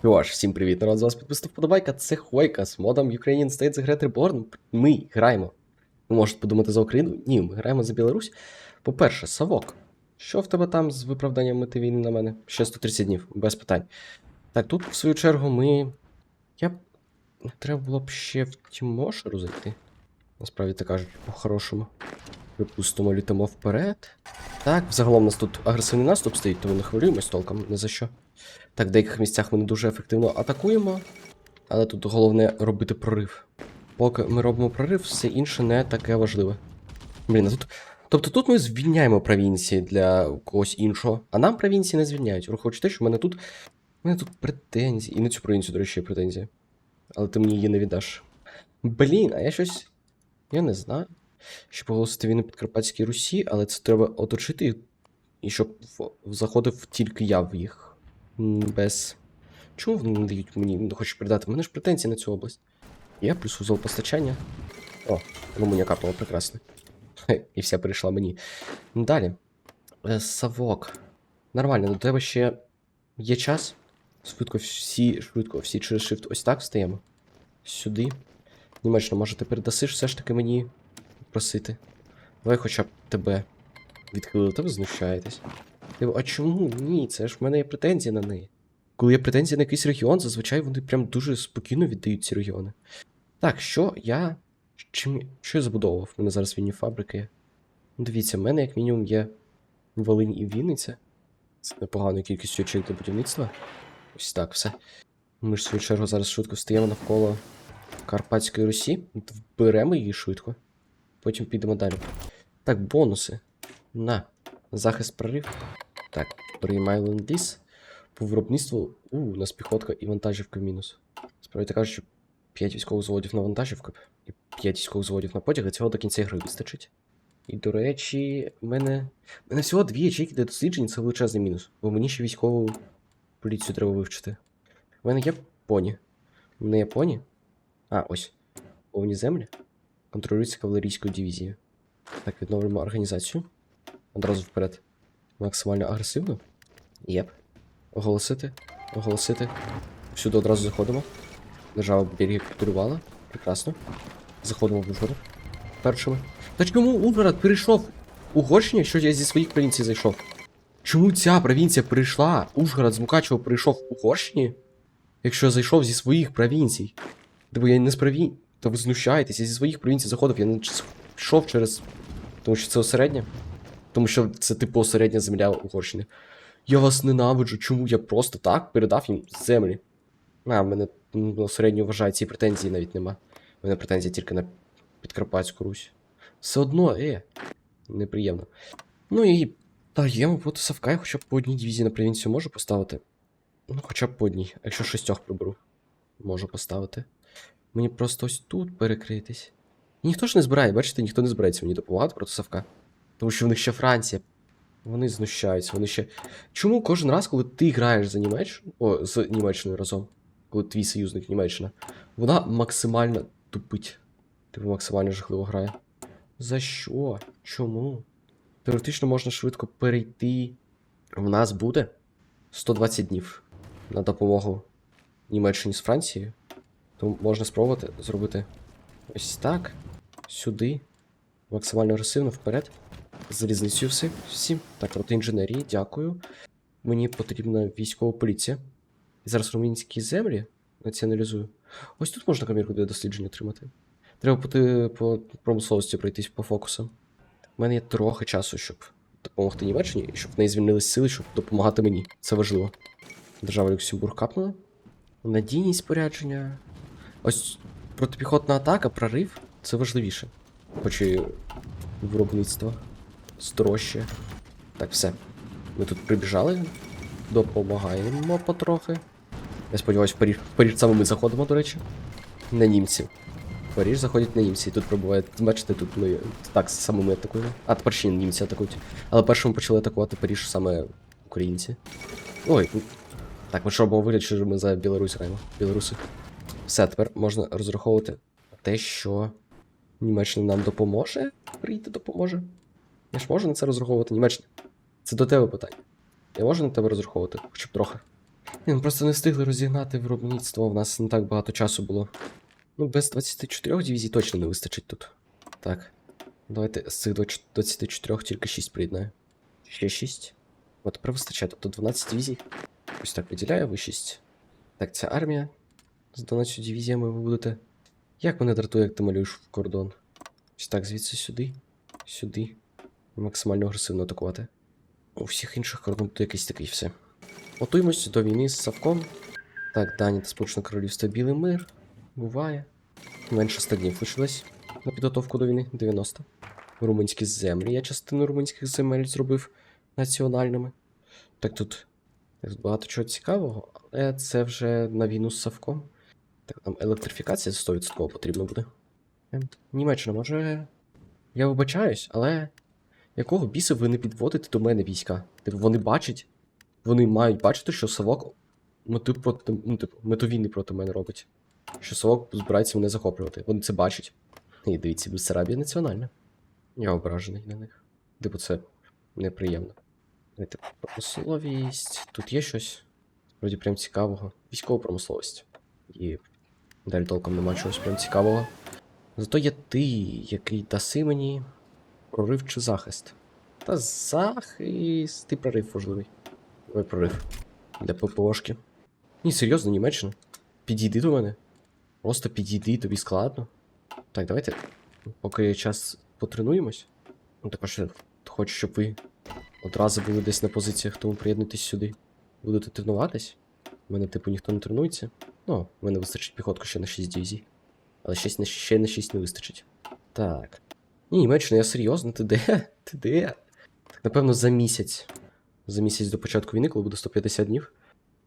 Що всім привіт, народ, з вас підписав вподобайка, це Хойка з модом Ukrainian State The Great Reborn. Ми граємо. Ви можете подумати за Україну? Ні, ми граємо за Білорусь. По-перше, Савок. Що в тебе там з виправданням мети війни на мене? Ще 130 днів, без питань. Так, тут, в свою чергу, ми. Я б. Треба було б ще в Тімошеру зайти. Насправді так кажуть, по-хорошому. Припустимо, літимо вперед. Так, взагалом у нас тут агресивний наступ стоїть, тому не хвилюємось толком, не за що. Так, в деяких місцях ми не дуже ефективно атакуємо, але тут головне робити прорив. Поки ми робимо прорив, все інше не таке важливе. Блін, а тут. Тобто тут ми звільняємо провінції для когось іншого, а нам провінції не звільняють. Враховуючи те, що в мене тут. У мене тут претензії. І на цю провінцію, до речі, є претензії. Але ти мені її не віддаш. Блін, а я щось. Я не знаю. Щоб оголосити війну Підкарпатській Русі, але це треба оточити, і щоб в- заходив тільки я в їх. Без. Чому вони не дають мені, хочуть передати? У мене ж претензії на цю область. Я плюс узол постачання. О, Румунія капнула прекрасно. Хе, І вся перейшла мені. Далі. Е, Савок. Нормально, до тебе ще є час. Швидко всі, швидко, всі через shift ось так встаємо. Сюди. Німеччина, може, ти передасиш все ж таки мені просити. Давай хоча б тебе відхилили, ви знущаєтесь. Типу, а чому? Ні, це ж в мене є претензії на неї. Коли є претензії на якийсь регіон, зазвичай вони прям дуже спокійно віддають ці регіони. Так, що я. Чим... Що я забудовував? У мене зараз вільні фабрики. Ну, Дивіться, в мене як мінімум є Волинь і Вінниця. Це непоганою кількістю очей для будівництва. Ось так все. Ми ж в свою чергу зараз швидко стаємо навколо Карпатської Русі. Вберемо її швидко. Потім підемо далі. Так, бонуси. На. Захист прорив. Так, приймай ленд-ліз. По виробництву. У, у нас піхотка і вантажівка в мінус. Справді що 5 військових заводів на вантажівку і 5 військових заводів на потяги, цього до кінця гри вистачить. І, до речі, мене. В мене всього дві ячейки для досліджень, це величезний мінус. Бо мені ще військову поліцію треба вивчити. У мене є поні. У мене є поні. А, ось. Повні землі. Контролюється кавалерійською дивізією. Так, відновлюємо організацію. Одразу вперед. Максимально агресивно. Єп. Оголосити. Оголосити. Всюди одразу заходимо. Держава береги капітулювала. Прекрасно. Заходимо в Ужгород. Першими. Та чому Ужгород перейшов Угорщині, що я зі своїх провінцій зайшов? Чому ця провінція прийшла? Ужгород з Мукачева прийшов в Угорщині? Якщо я зайшов зі своїх провінцій. Бо я не з провін... Та ви знущаєтесь, я зі своїх провінцій заходив, я не йшов через. Тому що це осереднє. Тому що це типу осередня земля Угорщини. Я вас ненавиджу, чому я просто так передав їм землі. А, в мене м, осередньо вважаю, ці претензії навіть нема. У мене претензії тільки на Підкарпатську Русь. Все одно, е. Неприємно. Ну і даємо проти Савка, я хоча б по одній дивізії на провінцію можу поставити. Ну, хоча б по одній. Якщо шістьох приберу, можу поставити. Мені просто ось тут перекритись. Ніхто ж не збирає, бачите, ніхто не збирається мені допомагати проти Савка. Тому що в них ще Франція. Вони знущаються, вони ще. Чому кожен раз, коли ти граєш за Німеччину, о, з Німеччиною разом, коли твій союзник Німеччина, вона максимально тупить. Типу максимально жахливо грає. За що? Чому? Теоретично можна швидко перейти. В нас буде 120 днів на допомогу Німеччині з Францією. Тому можна спробувати зробити ось так. Сюди. Максимально агресивно вперед. Залізницю все, всім. Так, роти інженерії, дякую. Мені потрібна військова поліція. І зараз румунські землі націоналізую. Ось тут можна камірку для дослідження отримати. Треба по, по промисловості пройтись по фокусам. У мене є трохи часу, щоб допомогти Німеччині, і щоб в неї звільнились сили, щоб допомагати мені. Це важливо. Держава Люксембург капнула. Надійність спорядження. Ось протипіхотна атака, прорив це важливіше. Хоч і виробництво. Здорожче. Так, все. Ми тут прибіжали. Допомагаємо потрохи. Я сподіваюся, в Паріж. В Паріж саме ми заходимо, до речі. На німців. В Паріж заходять на німці, і тут пробувають. Бачите, тут ми. Так, саме ми атакуємо. А тепер ще німці атакують. Але першими почали атакувати Паріж саме українці. Ой, так, ми ж робимо вигляд, що ми за Білорусь граємо. Білоруси. Все, тепер можна розраховувати те, що Німеччина нам допоможе. Прийти допоможе. Я ж можу на це розраховувати Німеччина. Це до тебе питання. Я можу на тебе розраховувати, хоча б трохи. Ні, ну просто не встигли розігнати виробництво, у нас не так багато часу було. Ну, без 24 дивізій точно не вистачить тут. Так. Давайте з цих 24 тільки 6 приєднаю. Ще 6. От тепер вистачає, тобто 12 дивізій. Ось так виділяю, ви 6. Так, ця армія. З 12 дивізіями ви будете. Як мене дратує, як ти малюєш в кордон? Ось так, звідси сюди. Сюди. Максимально агресивно атакувати. У всіх інших кордон тут якийсь такий все. Готуємось до війни з Савком. Так, Дані та Сполучене Королівство Білий мир. Буває. Менше 100 днів лишилось на підготовку до війни 90. Румунські землі. Я частину румунських земель зробив національними. Так тут, багато чого цікавого, але це вже на війну з Савком. Так, нам електрифікація 100% потрібна буде. Ем, Німеччина, може. Я вибачаюсь, але якого біса ви не підводите до мене війська? Типу, вони бачать, вони мають бачити, що Савок мету проти, ну, типу, метовійни проти мене робить. Що Савок збирається мене захоплювати. Вони це бачать. І дивіться, Бессарабія національна. Я ображений на них. Типу, це неприємно. Давайте промисловість. Тут є щось. Вроді прям цікавого. Військова промисловість. І далі толком нема чогось прям цікавого. Зато є ти, який даси мені прорив чи захист. Та захист. Ти прорив важливий. Ой, прорив. Для ППОшки. Ні, серйозно, Німеччина. Підійди до мене. Просто підійди, тобі складно. Так, давайте. Поки час потренуємось. Ну, також хочу, щоб ви одразу були десь на позиціях, тому приєднуйтесь сюди. Будете тренуватись. У мене, типу, ніхто не тренується. Ну, в мене вистачить піхотку ще на 6 дивізій. Але ще на, ще на 6 не вистачить. Так. Ні, Німеччина, я серйозно, ти де? Ти де? Напевно, за місяць. За місяць до початку війни, коли буде 150 днів.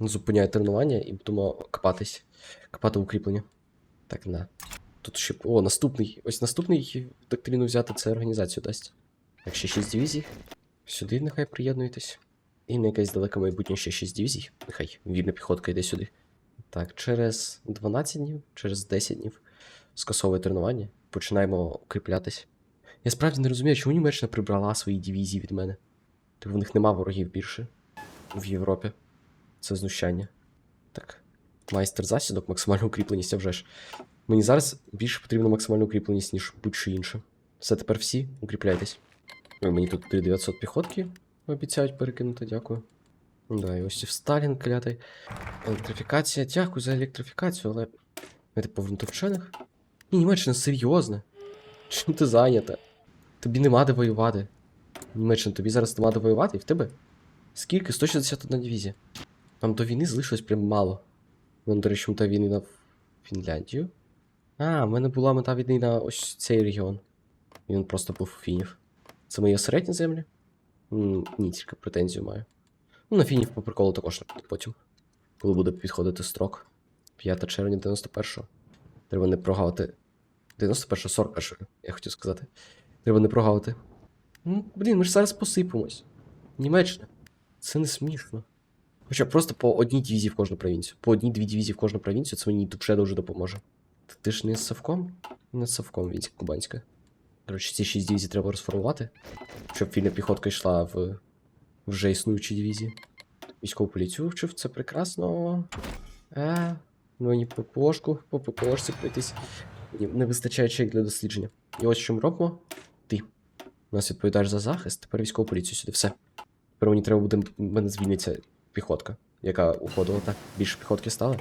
Зупиняю тренування і будемо копатись. Копати укріплення. Так, на. Тут ще. О, наступний. Ось наступний доктрину взяти це організацію дасть. Так, ще 6 дивізій. Сюди нехай приєднуєтесь. І на якесь далеке майбутнє ще 6 дивізій. Нехай вільна піхотка йде сюди. Так, через 12 днів, через 10 днів скасовує тренування. Починаємо укріплятись. Я справді не розумію, чому Німеччина прибрала свої дивізії від мене. Типу в них нема ворогів більше в Європі. Це знущання. Так. Майстер засідок, максимальна укріпленість, а вже ж. Мені зараз більше потрібна максимальна укріпленість, ніж будь-що інше. Все, тепер всі укріпляйтесь. Мені тут 3900 піхотки обіцяють перекинути, дякую. Да, і ось і Сталін клятий. Електрифікація. Дякую за електрифікацію, але. Давайте повернути вчених. Ні, Німеччина серйозна. Чим ти зайнята? Тобі нема де воювати. Німеччина, тобі зараз нема де воювати, і в тебе. Скільки? 161 дивізія. Там до війни залишилось прям мало. У до речі, мета війни на Фінляндію. А, в мене була мета війни на ось цей регіон. І він просто був фінів. Це мої середні землі? Ні, тільки претензію маю. Ну, на фінів по приколу також потім. Коли буде підходити строк. 5 червня 91-го. Треба не прогавити. 91 41 я хотів сказати. Треба не прогавити. Ну, блін, ми ж зараз посипемось. Німеччина. Це не смішно. Хоча просто по одній дивізії в кожну провінцію. По одній-дві дивізії в кожну провінцію, це мені дуже дуже допоможе. Та Ти ж не з Савком? Не з Савком, Вінська Кубанська. Коротше, ці 6 дивізій треба розформувати, щоб вільна піхотка йшла в вже існуючі дивізії. Військову поліцію вчив, це прекрасно. А, ну і по ППОшку, по ППОшці пройтись. Не вистачає чек для дослідження. І ось що ми робимо. У нас відповідаєш за захист, тепер військову поліцію сюди. Все. Тепер мені треба буде. мене звільниться піхотка, яка уходила так. Більше піхотки стало.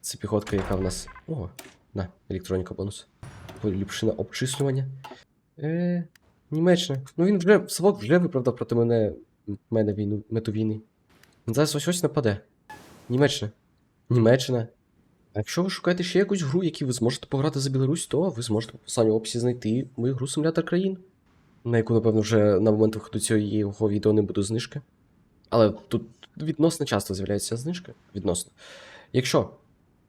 Це піхотка, яка в нас. О, на, електроніка бонус. Поліпшене обчислювання. Е, Німеччина. Ну він вже Савок вже виправдав проти мене мене війну, мету війни. Він зараз ось ось нападе. Німеччина. Німеччина. А якщо ви шукаєте ще якусь гру, яку ви зможете пограти за Білорусь, то ви зможете в самій описі знайти мою гру Симулятор країн, на яку, напевно, вже на момент виходу цього відео не буде знижки. Але тут відносно часто з'являється знижка. Відносно. Якщо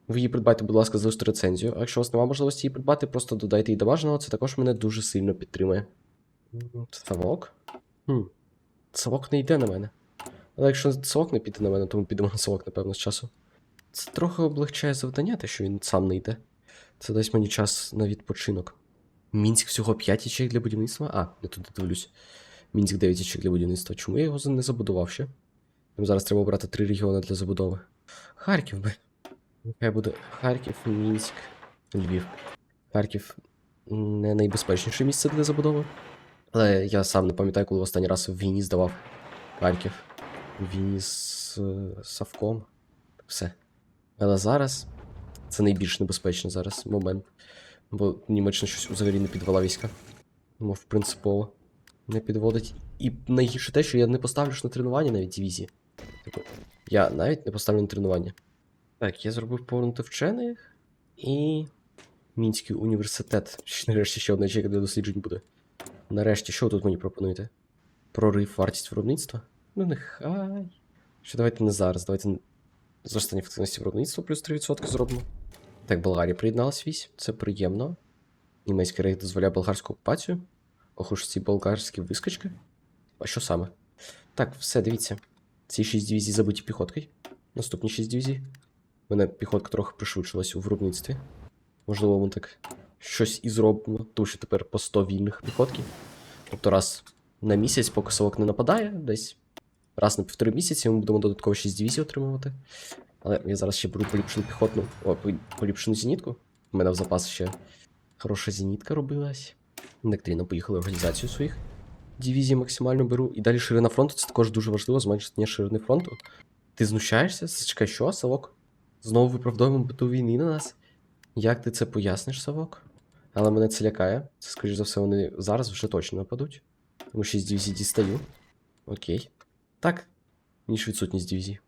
ви її придбаєте, будь ласка, залиште рецензію. А якщо у вас немає можливості її придбати, просто додайте її до бажаного, це також мене дуже сильно підтримує. М, Совок? Хм. Совок не йде на мене. Але якщо совок не піде на мене, то ми підемо на совок, напевно, з часу. Це трохи облегчає завдання, те, що він сам не йде. Це дасть мені час на відпочинок. Мінськ всього 5 ячеек для будівництва. А, я туди дивлюсь. Мінськ 9 ячеек для будівництва. Чому я його не забудував ще? Нам зараз треба обрати три регіони для забудови. Харків би. Нехай буде Харків, Мінськ, Львів. Харків не найбезпечніше місце для забудови. Але я сам не пам'ятаю, коли в останній раз в війні здавав Харків. В війні з Савком. Все. Але зараз це найбільш небезпечний зараз момент. Бо Німеччина щось взагалі не підвела війська. Мов принципово не підводить. І найгірше те, що я не поставлю ж на тренування навіть дивізії. Типу, я навіть не поставлю на тренування. Так, я зробив повернути вчених і. Мінський університет. Нарешті ще одна ячейка для досліджень буде. Нарешті, що ви тут мені пропонуєте? Прорив вартість виробництва? Ну, нехай. Що давайте не зараз, давайте зростання ефективності виробництва плюс 3% зробимо. Так, Болгарія приєдналась вісь, це приємно. Німецький рейх дозволяє болгарську окупацію. Ох уж ці болгарські вискочки. А що саме? Так, все, дивіться. Ці 6 дивізій забиті піхоткою. Наступні 6 дивізій. У мене піхотка трохи пришвидшилась у виробництві. Можливо, ми так щось і зробимо, тому що тепер по 100 вільних піхотків. Тобто раз на місяць, поки совок не нападає, десь раз на півтори місяці ми будемо додатково 6 дивізій отримувати. Але я зараз ще беру поліпшену піхотну, о, поліпшену зенітку. У мене в запас ще хороша зенітка робилась. Нектаріно поїхали в організацію своїх дивізій максимально беру. І далі ширина фронту це також дуже важливо, зменшення ширини фронту. Ти знущаєшся? Чекай, що, Савок? Знову виправдовуємо биту війни на нас? Як ти це поясниш, Савок? Але мене це лякає. Це, скоріш за все, вони зараз вже точно нападуть. Тому 6 дивізій дістаю. Окей. Так. Ніж відсутність дивізій.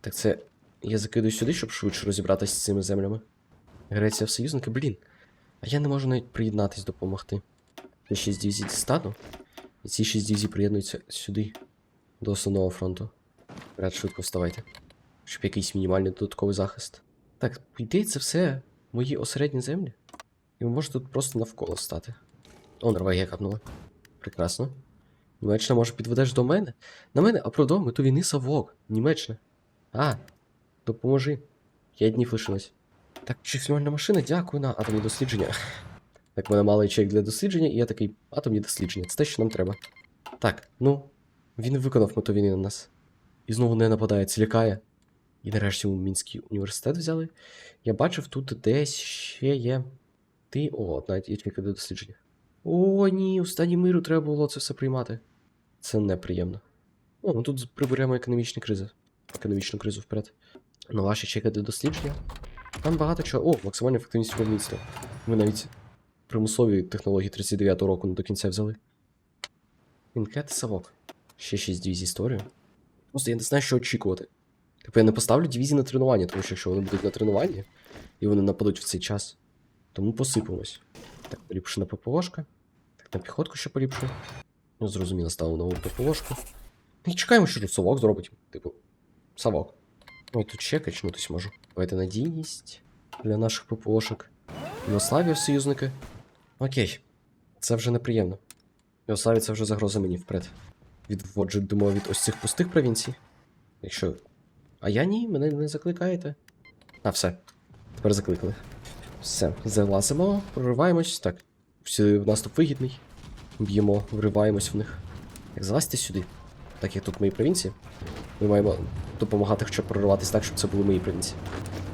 Так це. Я закидую сюди, щоб швидше розібратися з цими землями. Греція в союзники, блін. А я не можу навіть приєднатись допомогти. Я 6 дивізій дістану. І ці 6 дивізій приєднуються сюди, до основного фронту. Ряд швидко вставайте. Щоб якийсь мінімальний додатковий захист. Так, по ідеї, це все мої осередні землі. І ви можете тут просто навколо стати. О, Норвегія капнула. Прекрасно. Німеччина може підведеш до мене? На мене, а про продов мету війни Савок. Німеччина. А, допоможи. П'ять днів лишилось. Так, чексімальна машина, дякую на атомні дослідження. Так, в мене мало ячейк для дослідження, і я такий атомні дослідження. Це те, що нам треба. Так, ну, він виконав мету війни на нас. І знову не нападає, це лякає. І нарешті у Мінський університет взяли. Я бачив, тут десь ще є. Ти. О, навіть ячейка для дослідження. О, ні, у стані миру треба було це все приймати. Це неприємно. О, ну тут приберемо економічні кризи. Економічну кризу вперед. Нова ще чека для дослідження. Там багато чого. О, максимальна ефективність виробництва. Ми навіть примусові технології 39-го року не до кінця взяли. Інкет Савок. Ще 6 дивізій історію. Просто я не знаю, що очікувати. Типу я не поставлю дивізії на тренування, тому що якщо вони будуть на тренуванні, і вони нападуть в цей час, то ми посипемось. Так, поліпшена ППОшка. Так, на піхотку ще поліпшу. Ну, зрозуміло, ставив нову ППОшку. І чекаємо, що тут совок зробить. Типу, совок. Ой, тут ще качнутись можу. Давайте надійність для наших ППОшок. Югославія союзники. Окей. Це вже неприємно. Югославія це вже загроза мені вперед. Відводжу, думаю, від ось цих пустих провінцій. Якщо. А я ні, мене не закликаєте. А, все. Тепер закликали. Все, залазимо, прориваємось. Так. Всі наступ вигідний. Б'ємо, вриваємось в них. Так, залазьте сюди. Так як тут мої провінції. Ми маємо допомагати хоча б прориватись так, щоб це були мої провінції.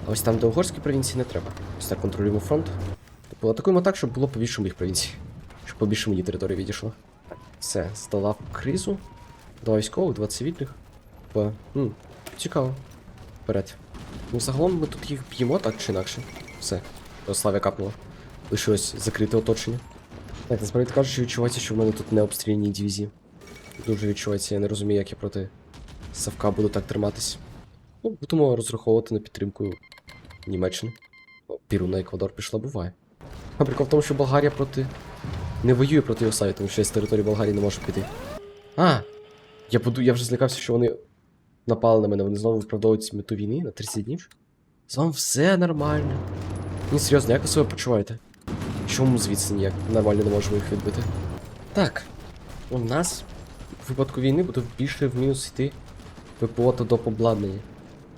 А ось там, де угорські провінції, не треба. Ось так контролюємо фронт. Тобто атакуємо так, щоб було побільше моїх провінцій. Щоб побільше мені території відійшло. Все, здала кризу. Два військових, два цивільних. Два. М, цікаво. Вперед. Ну, загалом ми тут їх б'ємо так чи інакше. Все. Славя капнула. Лишилось закрите оточення. Так, насправді кажучи, відчувається, що в мене тут не обстріляні дивізії. Дуже відчувається, я не розумію, як я проти Савка буду так триматись. Ну, будемо розраховувати на підтримку Німеччини. Піру на Еквадор пішла, буває. А прикол в тому, що Болгарія проти. не воює проти Йосаві, тому що я з території Болгарії не можу піти. А! Я буду. Я вже злякався, що вони напали на мене, вони знову виправдовують мету війни на 30 днів. З вами все нормально. Ні, серйозно, як ви себе почуваєте? Чому звідси ніяк нормально не можемо їх відбити? Так. У нас в випадку війни буде більше в мінус йти ППО та доп. обладнання,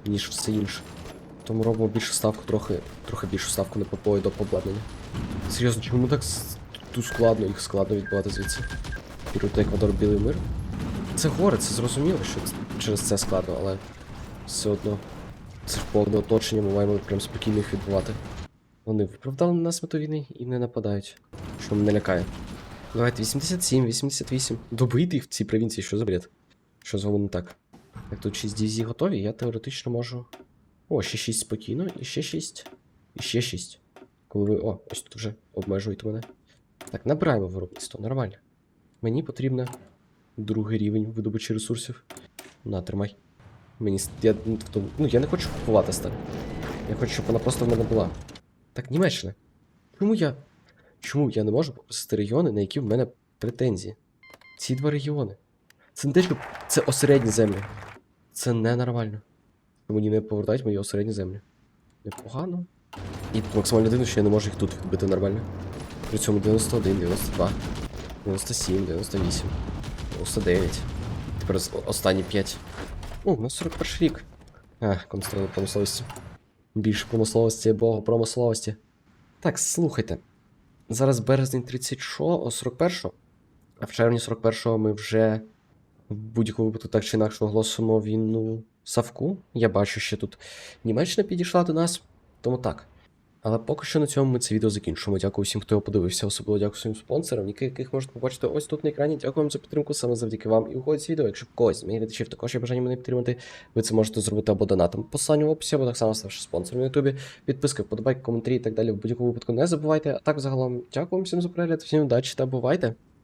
ніж все інше. Тому робимо більшу ставку, трохи, трохи більшу ставку на ППО і доп. обладнання. Серйозно, чому так тут складно, їх складно відбивати звідси? Піру та Еквадор білий мир. Це горе, це зрозуміло, що через це складно, але все одно. Це ж повне оточення, ми маємо прям спокійно їх відбувати. Вони виправдали на нас мету війни і не нападають. Що мене лякає. Давайте 87, 88. Добити їх в цій провінції, що за бред? Що з не так? Так, тут 6 дивізій готові, я теоретично можу. О, ще 6 спокійно, і ще 6. І ще 6. Коли ви. О, ось тут вже обмежуєте мене. Так, набираємо виробництво, нормально. Мені потрібно другий рівень видобичі ресурсів. На, тримай. Мені. Я, ну, я не хочу купувати сталь. Я хочу, щоб вона просто в мене була. Так, Німеччина. Чому я. Чому я не можу попросити регіони, на які в мене претензії? Ці два регіони. Це не те, що це осередні землі. Це ненормально. Мені не повертають мої осередні землі. Непогано. І максимально дивно, що я не можу їх тут відбити нормально. При цьому 91, 92, 97, 98, 99. Тепер останні 5. О, у нас 41 рік. А, конструкція промисловості. Більше промисловості, богу промисловості. Так, слухайте. Зараз березень 36, 41, а в червні 41 ми вже в будь-якому випадку так чи інакше оголосимо війну Савку. Я бачу, що тут Німеччина підійшла до нас, тому так. Але поки що на цьому ми це відео закінчуємо. Дякую всім, хто його подивився. Особливо дякую своїм спонсорам, яких можете побачити ось тут на екрані. Дякую вам за підтримку саме завдяки вам. І уходить з відео. Якщо когось з моїх глядачів також є бажання мене підтримати, ви це можете зробити або донатом по посиланню в описі, або так само ставши спонсором на Ютубі. Підписки, вподобайки, коментарі і так далі. В будь-якому випадку не забувайте. А так загалом дякую вам всім за перегляд, всім удачі та бувайте!